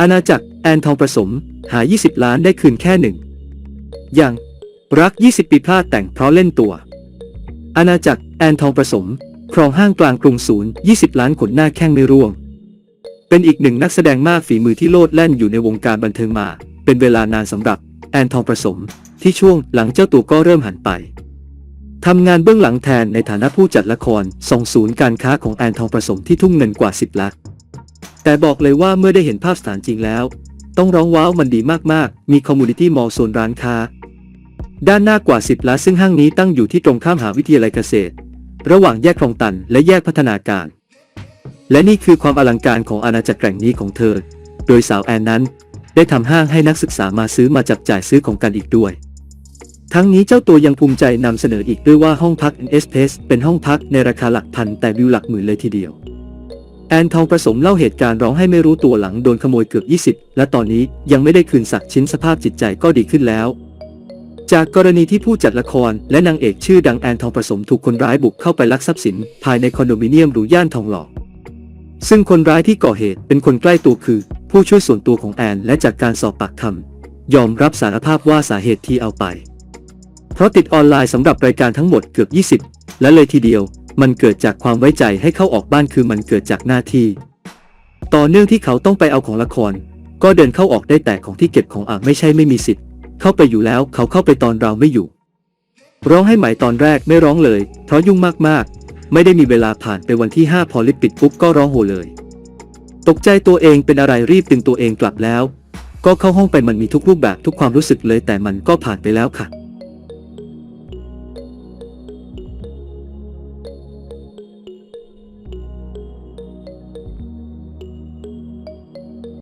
อาณาจักรแอนทองประสมหา 20 ล้านได้คืนแค่หนึ่ง อย่าง รัก 20 ปีพลาดแต่งเพราะเล่นตัว อาณาจักรแอนทองประสม ครองห้างกลางกรุงศูนย์ 20 ล้านขนหน้าแข้งไม่ร่วง เป็นอีกหนึ่งนักแสดงมากฝีมือที่โลดแล่นอยู่ในวงการบันเทิงมา เป็นเวลานานสำหรับแอนทองประสม ที่ช่วงหลังเจ้าตัวก็เริ่มหันไปทำงานเบื้องหลังแทนในฐานะผู้จัดละครส่งศูนย์การค้าของแอนทองประสมที่ทุ่มเงินกว่า 10 ล้าน แต่บอกเลยว่าเมื่อได้เห็นภาพสถานจริงแล้ว ต้องร้องว้าวมันดีมากๆ มีคอมมูนิตี้มอลล์โซนร้านค้า ด้านหน้ากว่า 10 ล้านซึ่งห้างนี้ตั้งอยู่ที่ตรงข้ามมหาวิทยาลัยเกษตร ระหว่างแยกคลองตันและแยกพัฒนาการ และนี่คือความอลังการของอาณาจักรแกร่งนี้ของเธอ โดยสาวแอนนั้น ได้ทำห้างให้นักศึกษามาซื้อมาจับจ่ายซื้อของกันอีกด้วยทั้งนี้เจ้าตัวยังภูมิใจนำเสนออีกด้วยว่าห้องพัก n s p a c e เป็นห้องพักในราคาหลักพันแต่วิวหลักหมื่นเลยทีเดียว แอนทองประสมเล่าเหตุการณ์ร้องให้ไม่รู้ตัวหลังโดนขโมยเกือบ 20 และตอนนี้ยังไม่ได้คืนสักชิ้นสภาพจิตใจก็ดีขึ้นแล้ว จากกรณีที่ผู้จัดละครและนางเอกชื่อดังแอนทองประสมถูกคนร้ายบุกเข้าไปลักทรัพย์สิน ภายในคอนโดมิเนียมหรูย่านทองหล่อซึ่งคนร้ายที่ก่อเหตุเป็นคนใกล้ตัวคือ ผู้ช่วยส่วนตัวของแอนและจากการสอบปากคำยอมรับสารภาพว่าสาเหตุที่เอาไป เพราะติดออนไลน์สำหรับรายการทั้งหมดเกือบ 20 และเลยทีเดียว มันเกิดจากความไว้ใจให้เข้าออกบ้านคือมันเกิดจากหน้าที่ ต่อเนื่องที่เขาต้องไปเอาของละคร ก็เดินเข้าออกได้แต่ของที่เก็บของอะไม่ใช่ไม่มีสิทธิ์ เข้าไปอยู่แล้วเขาเข้าไปตอนเราไม่อยู่ ร้องให้ไหมตอนแรกไม่ร้องเลย เพราะยุ่งมากๆ ไม่ได้มีเวลาผ่านไปวันที่ 5 พอลิฟต์ปิดปุ๊บก็ร้องโหเลย ตกใจตัวเองเป็นอะไรรีบดึงตัวเองกลับแล้ว ก็เข้าห้องไปมันมีทุกรูปแบบทุกความรู้สึกเลยแต่มันก็ผ่านไปแล้วค่ะ